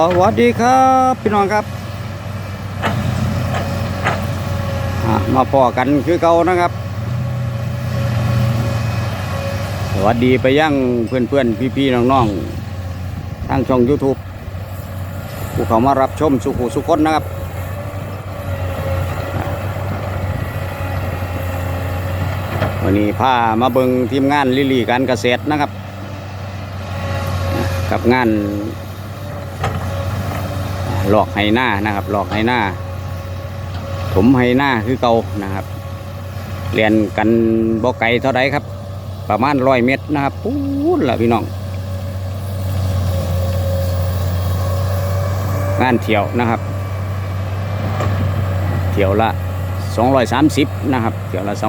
สวัสดีครับพี่น้องครับมาพอกันคือเก่านะครับ สวัสดีไปยังเพื่อนเพื่อนพี่พี่ๆน้องๆทางช่อง YouTube ผู้เขามารับชมสุขุสุคนนะครับวันนี้พามาเบิงทีมงานลิลี่การเกษตรนะครับ กับงาน หลอกไฮหน้านะครับ หลอกไฮหน้า ผมไฮหน้าคือเก่านะครับเรียนกันบ่ไกลเท่าไรครับ ประมาณร้อยเมตรนะครับพูดละพี่น้องงานเที่ยวนะครับ เที่ยวละ230นะครับ เที่ยวละ230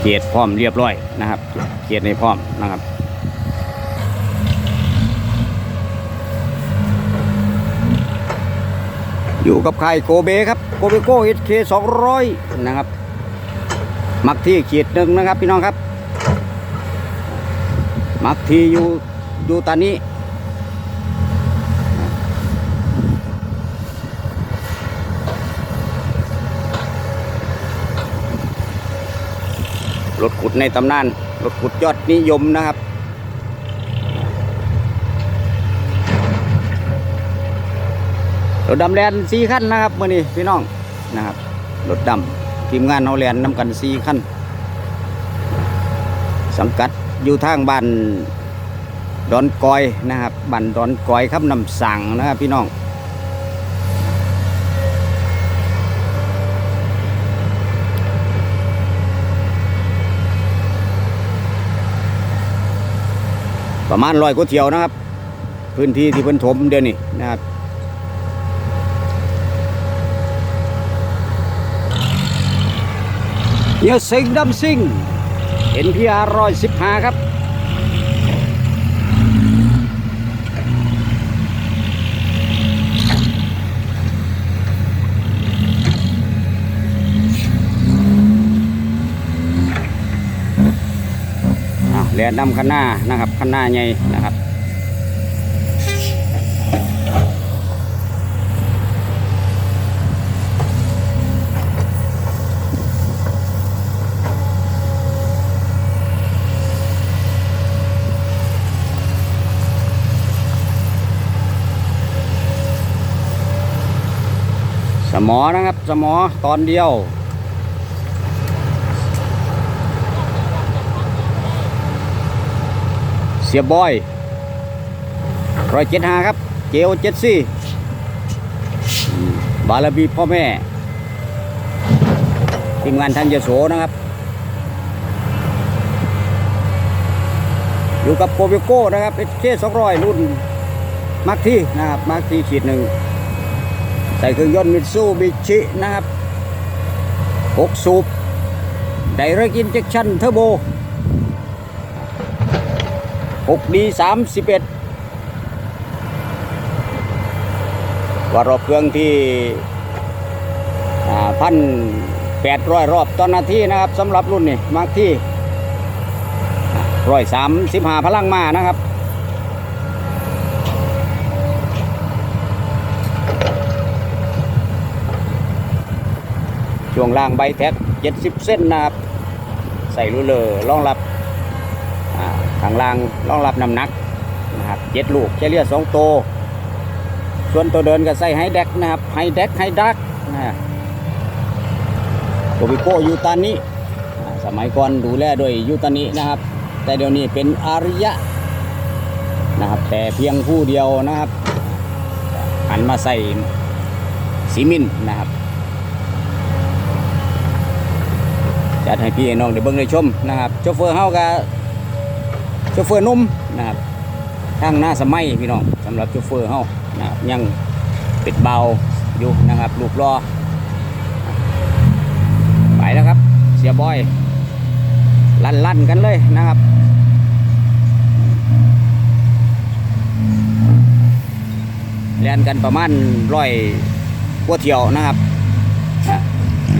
เกียรพร้อมเรียบร้อยนะครับ เกียรในพร้อมนะครับ อยู่กับค่ายโกเบครับโกเบโก้เอเคสองร้อยนะครับมักที่ขีดหนึ่งนะครับพี่น้องครับ มักที่อยู่อยู่ตอนนี้รถขุดในตำนานรถขุดยอดนิยมนะครับ รถดำแลนสี่ขั้นนะครับมื่อนี้พี่น้องนะครับรถดำทีมงานเอาแลนนำกันสี่ขั้นสังกัดอยู่ทางบ้านดอนกอยนะครับบ้านดอนกอยครับนำสั่งนะครับพี่น้องประมาณร้อยก๋ว่าเที่ยวนะครับ พื้นที่ที่เพิ่นถมเดี๋ยวนี้นะครับ เดี๋ยวสิงดำซิงเอ็นพี่อาร้อยสิบห้าครับอะแลนดำคันหน้านะครับคันหน้าใหญ่นะครับ มอนะครับ สมอตอนเดียว เสียบอยร้อยเจ็ดห้าครับ เจโอเจ็ดสี่บารบีพ่อแม่ทีมงานทางยโสนะครับ อยู่กับโกเบโก้นะครับเอเคสองร้อยรุ่นมาร์คที่นะครับมาร์คที่ขีดหนึ่ง ใส่เครื่องยนต์มิตซูบิชินะครับ 6 สูบ Direct Injection Turbo 6D 31ว่ารอบเครื่องที่พันแปดร้อยรอบต่อนาทีนะครับสำหรับรุ่นนี้มากที่ร้อยสามสิบห้าพลังมานะครับ ช่วงล่างใบแท็ก70 เส้นนะครับ ใส่รูเลอร์รองรับข้างล่างรองรับน้ำหนักนะครับเจ็ดลูกเฉลี่ยสองโต ส่วนตัวเดินก็ใส่ไฮแดกนะครับไฮแดกไฮดักนะโตบิโกยูตานิสมัยก่อนดูแลโดยยูตานินะครับ แต่เดี๋ยวนี้เป็นอาริยะนะครับ แต่เพียงผู้เดียวนะครับหันมาใส่ซีมินนะครับ จัดให้พี่น้องได้เบิ่งได้ชมนะครับโชเฟอร์เฮากับโชเฟอร์นุ่มนะครับทางหน้าสมัยพี่น้องสำหรับโชเฟอร์เฮานะครับยังปิดเบาอยู่นะครับลูกรอไปแล้วครับ เสียบอย ลั่นลั่นกันเลยนะครับเรียนกันประมาณร้อยกว่าเที่ยวนะครับ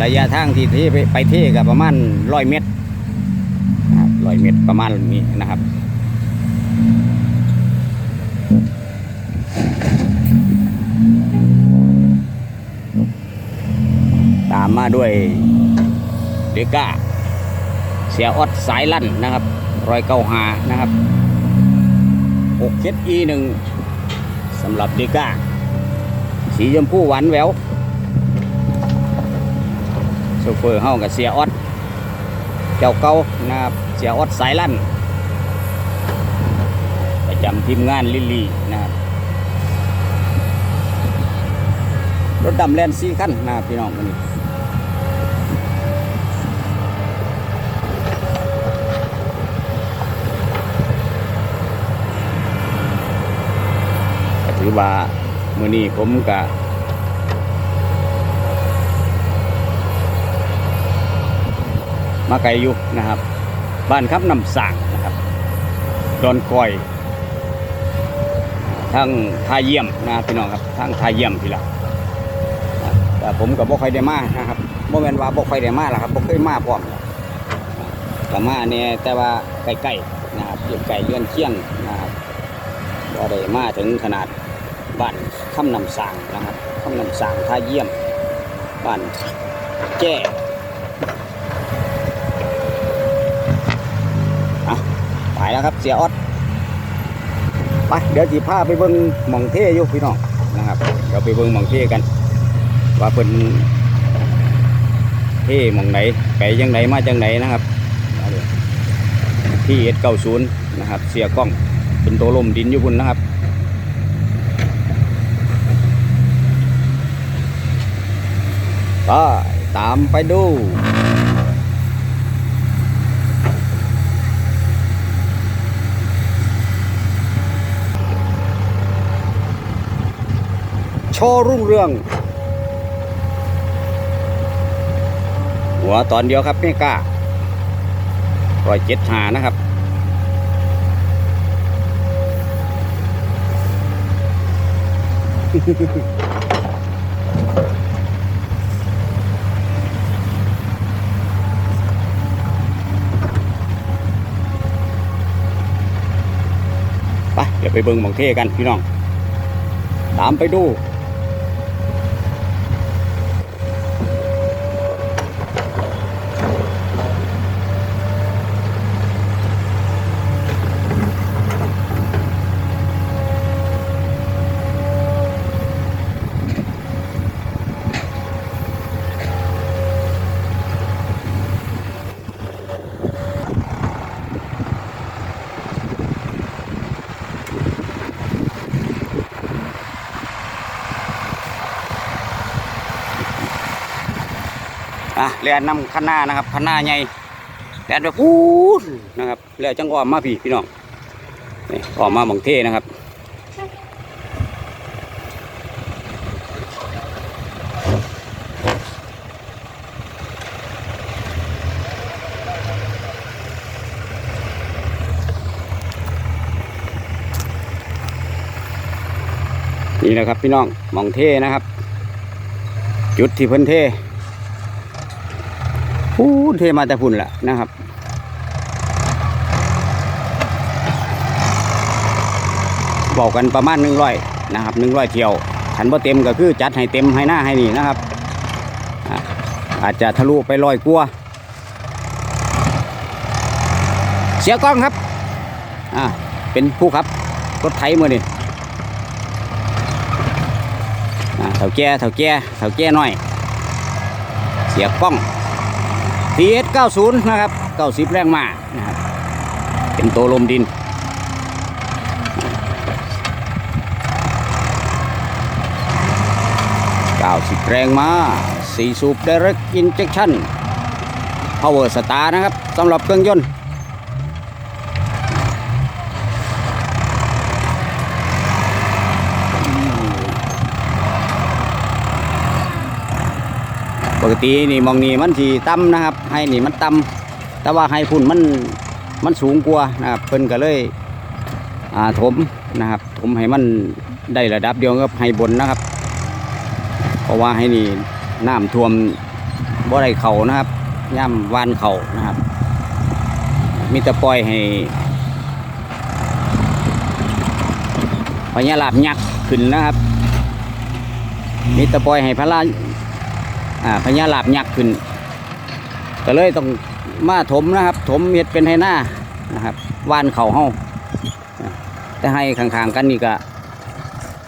ระยะทางที่ที่ไปเท่กับประมาณร้อยเมตรร้อยเมตรประมาณนี้นะครับตามมาด้วยเดก้า เสียออดสายลั่นนะครับรอยเก้าหานะครับ6 7 e 1สำหรับเดก้า สีชมพูหวานแวว ซเฟอร์เฮากับเสียออดเจ้าเก่านะครับเสียออดสายลั่นประจำทีมงานลิลลี่นะครับรถดำแลนซี่ขั้นนะครับพี่น้องวันนี้ถือว่ามือนี้ผมก็ มาไกลอยู่นะครับ บ้านครับนำสร้างนะครับดอนคอยทางทาเยี่ยมนะพี่น้องครับทางทาเยี่ยมพี่ละแต่ผมกับบ่ค่อยได้มานะครับบ่แม่นว่าบ่ค่อยได้มาล่ะครับบ่เคยมาพร้อมล่มาเนี่ยแต่ว่าใกล้ๆนะครับอยู่ไกลเรือนเคียงนะครับก็ได้มาถึงขนาดบ้านคำนำสางนะครับคำนำสางท่าเยี่ยมบ้านแจ้อะ ไปแล้วครับ เสียออดไปเดี๋ยวจีพาไปเบิ้งหมองเท่อยู่พี่น้องนะครับเดี๋ยวไปเบิ้งหมองเท่กัน ว่าเป็นเท่หมองไหนไปยังไหนมาจังไหนนะครับที่เอ็ดเก้าศูนย์นะครับ เสียกล้องเป็นตัวลมดินอยู่บุญนะครับก็ตามไปดู ชว์รุ่งเรือง หัวตอนเดียวครับไม่กล้าร้อยเจ็ดหานะครับ ไป เดี๋ยวไปเบิ่งหมองเท่กันพี่น้อง ตามไปดู เรียนนำคันหน้านะครับคันหน้าใหญ่เรียนแบบพูดนะครับเรียจังอ้อมมาพี่พี่น้องนี่ออมมาหมองเท่นะครับนี่แหละครับพี่น้องหมองเท่นะครับ จุดที่เพิ่นเท่ พูนเทมาแต่พุ่นแหละนะครับบอกกันประมาณหนึ่งร้อยนะครับหนึ่งร้อยเที่ยวขันบ่เต็มก็คือจัดให้เต็มให้หน้าให้นี่นะครับ อาจจะทะลุไปร้อยกว่าเสียกล้องครับอ่าเป็นผู้ขับรถไถมือนี่เถ่าแก่เถ่าแก่เถ่าแก่น้อย เสียกล้อง TS 90 นะครับ 90 แรงมานะครับ เป็นตัวลมดิน 90 แรงมา4สูบ Direct Injection Power Star นะครับสำหรับเครื่องยนต์ ปกตินี่มองนี่มันสีต่ำนะครับ ให้นี่มันต่ำแต่ว่าให้พุ่นมันมันสูงกว่านะครับเพิ่นก็เลยอ่าถมนะครับถมให้มันได้ระดับเดียวกับให้บนนะครับ เพราะว่าให้นี่น้ำท่วมบ่ได้เขานะครับย่ำวานเขานะครับ มีแต่ปล่อยให้พญาลาบยักษ์ขึ้นนะครับ มีแต่ปล่อยให้พระรา อ่าพญาลาบยักษ์ขึ้นก็เลยต้องมาถมนะครับ ถมเม็ดเป็นให้หน้านะครับว่านเข่าเฮาอ่าแต่ให้ข้างๆกันนี่ก็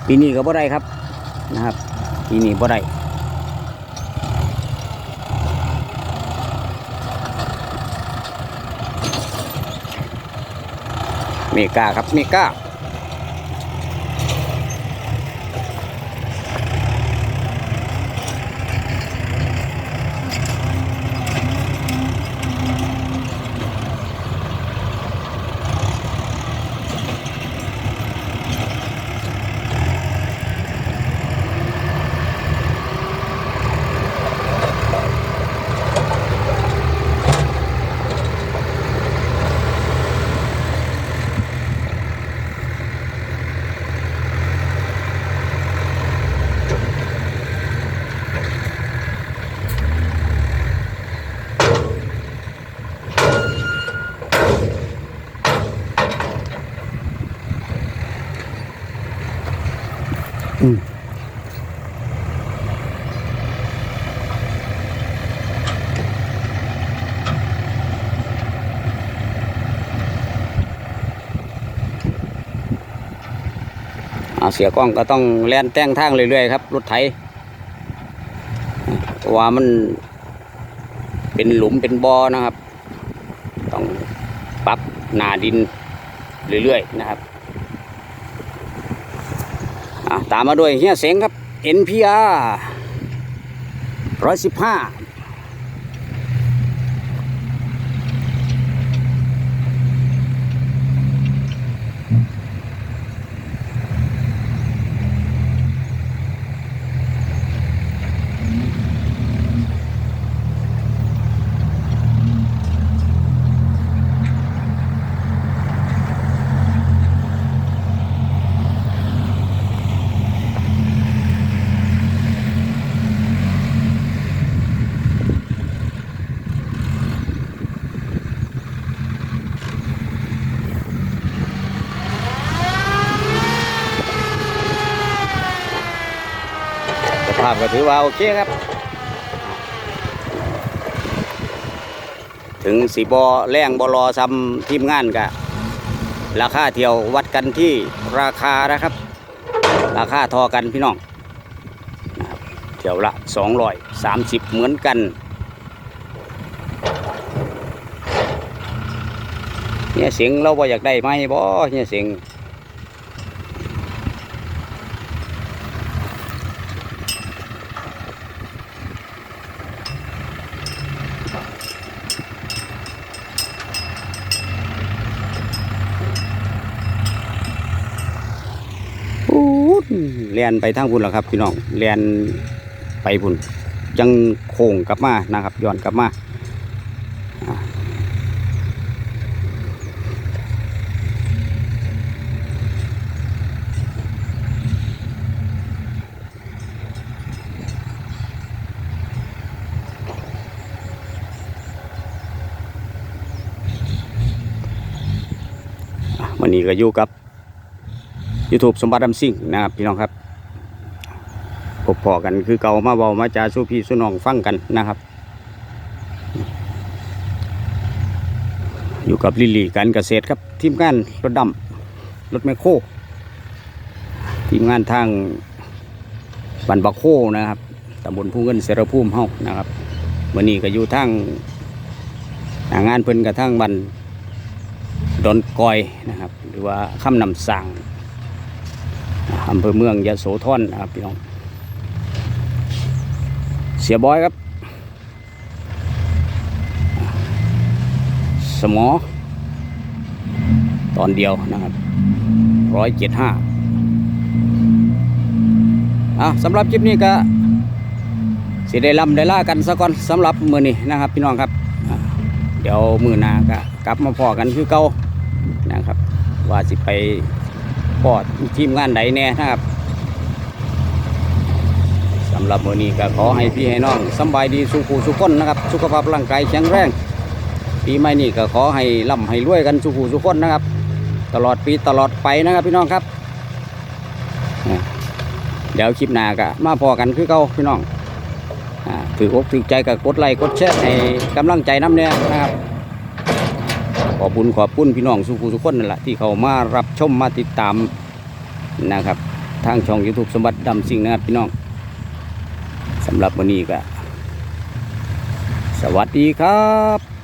ปีนี้ก็บ่ได้ครับนะครับปีนี้บ่ได้เมกาครับเมกา อ่าเสียกล้องก็ต้องแล่นแต่งทางเรื่อยๆครับรถไถว่ามันเป็นหลุมเป็นบ่อนะครับ ต้องปรับหนาดินเรื่อยๆนะครับ ตามมาด้วยเฮียเสงครับ NPR 115าสภาพก็ถือว่าโอเคครับ ถึงสีบอแรงบอรอซ้ำทีมงานกะราคาเที่ยววัดกันที่ราคานะครับ ราคาทอกันพี่น้องเที่ยวละ230เหมือนกันเนี่ยเสียงเราบ่อยากได้ไหมบ่เนี่ยเสียง อู้ เรียนไปทางพุ่นแล้วครับ พี่น้องเรียนไปพุ่นจังโค้งกลับมานะครับย้อนกลับมาวันนี้ก็อยู่กับ YouTube สมบัติดำซิ่งนะครับพี่น้องครับพบพอกันคือเก่ามาเบามาจาสู้พี่สู้น้องฟังกันนะครับ อยู่กับลิลี่การเกษตรครับทีมงานรถดำรถแมคโครทีมงานทางบันบักโคนะครับตำบลผู้เงินเสรภูมิเฮานะครับวันนี้ก็อยู่ทางงานเพิ่นกับทางบันดอนกอยนะครับ หรือว่าคำนำสั่ง อำเภอเมืองยะโสธรนะครับพี่น้อง เสียบอยครับ สมอ ตอนเดียวนะครับร้อยเจ็ดห้าอะสำหรับคลิปนี้ก็สิได้ลำได้ล่ากันซะก่อนสำหรับมือนี้นะครับ พี่น้องครับ เดี๋ยวมือหน้าก็กลับมาพอกันคือเก่านะครับ ว่าสิไป ปอดทีมงานใดแน่นะครับสำหรับวันนี้ก็ขอให้พี่ให้น้องสบายดีสุขุสุขคนนะครับ สุขภาพร่างกายแข็งแรงปีใหม่นี้ก็ขอให้ร่ำให้รวยกันสุขุสุขคนนะครับ ตลอดปีตลอดไปนะครับพี่น้องครับ เดี๋ยวคลิปหน้าก็มาพอกันคือเก่าพี่น้องถืออกถือใจกับกดไลค์กดแชร์ให้กำลังใจน้ำเนี่ยนะครับ ขอบคุณขอบคุณพี่น้องสุขุสุขคนนั่นแหละที่เขามารับชมมาติดตามนะครับ ทางช่อง YouTube สมบัติดำสิงนะครับพี่น้องสำหรับวันนี้ก็สวัสดีครับ